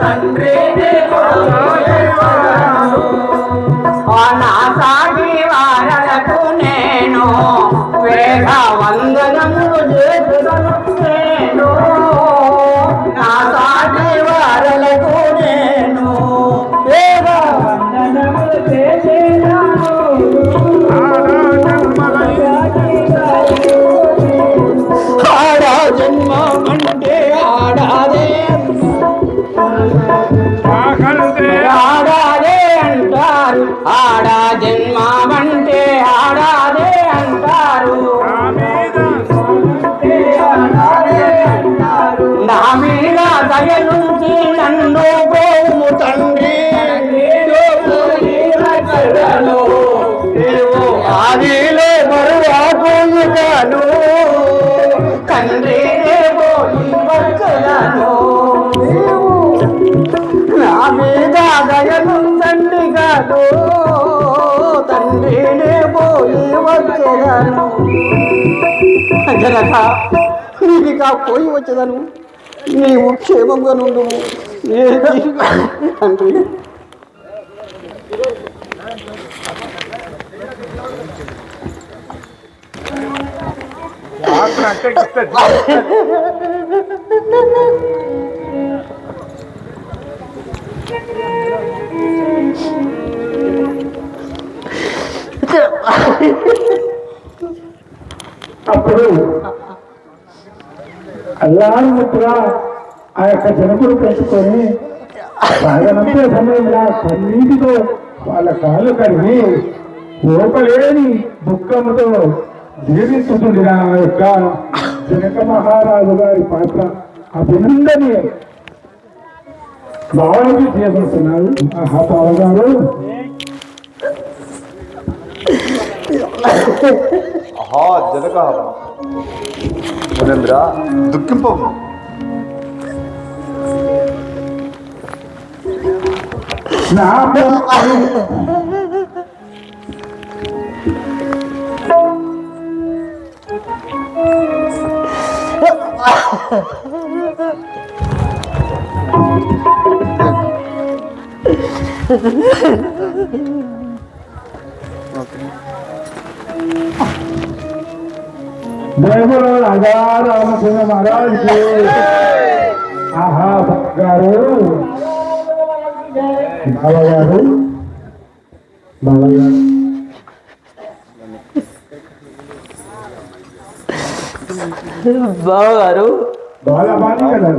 తండ్రి నీవు ఆదిలో మరువాకుగాను తండ్రి పోయి వచ్చలను నా మీద దయనుందండి కాదు తండ్రినే పోయి వచ్చేదాను జనక నీకు పోయి వచ్చేదను. నీవు క్షేమంగా నుండు తండ్రి. అప్పుడు అల్లారు కూడా ఆ యొక్క జనకుడు పెట్టుకొని సాగనంపే సమయంలో కన్నీటితో వాళ్ళ కాళ్ళు కడిగి ఓపలేని దుఃఖంతో జీవిస్తుండిన ఆ యొక్క జనక మహారాజు గారి పాత్ర అభినందనీయ బాగా చేయబడుతున్నారు ఆహా బావగారు ఆహా జనక మునేంద్ర దుఃఖింపము నా બોલો રાજા રામચંદ્ર મહારાજ આહા ભગારો બાવા યારો બાવા યારો బావగారు. బాల బాలి కదా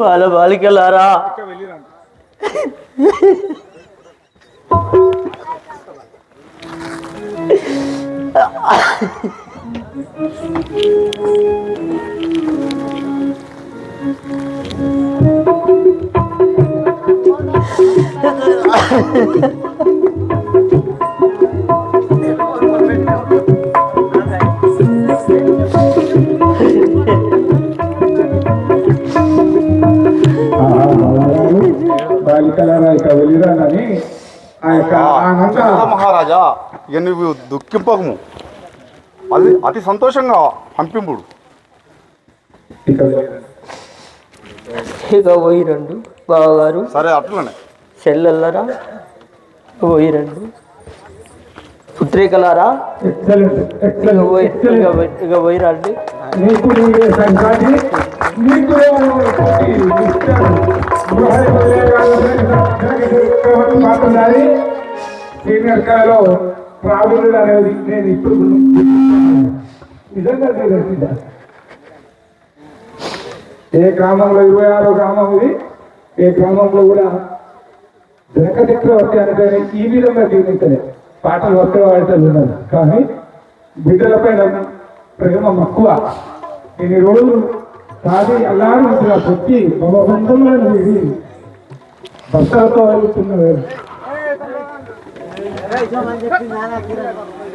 వాళ్ళ బాలికలారా. మహారాజా ఇక నువ్వు దుఃఖింపకము అది అతి సంతోషంగా పంపింపుడు ఇక వెళ్ళిరాను. ఇక పోయి రండు బావగారు సరే అట్లనే చెల్లెల్లరా పోయి రండు పుత్రికలారా ఇక ఎక్సలెంట్ పోయి ఇక ఎక్సలెంట్ పోయి- ఇక పోయి రండి నీకు సీనియర్ కళలో ప్రావీణ్యుడు అనేది నేను ఇప్పుడు నిజంగా తెలిసిందా ఏ గ్రామంలో ఇరవై ఆరో గ్రామం ఇది. ఏ గ్రామంలో కూడా జనక చక్రవర్తి అంటే ఈ విధంగా జీవించలే. పాటలు వస్తే వాడితే ఉన్నారు కానీ బిడ్డలపైన ప్రేమ మక్కువ. ఇన్ని రోజులు సాది అల్లారు ఇట్లా వచ్చి భవబంధంలో ఇది బస్సులతో వెళ్తున్న না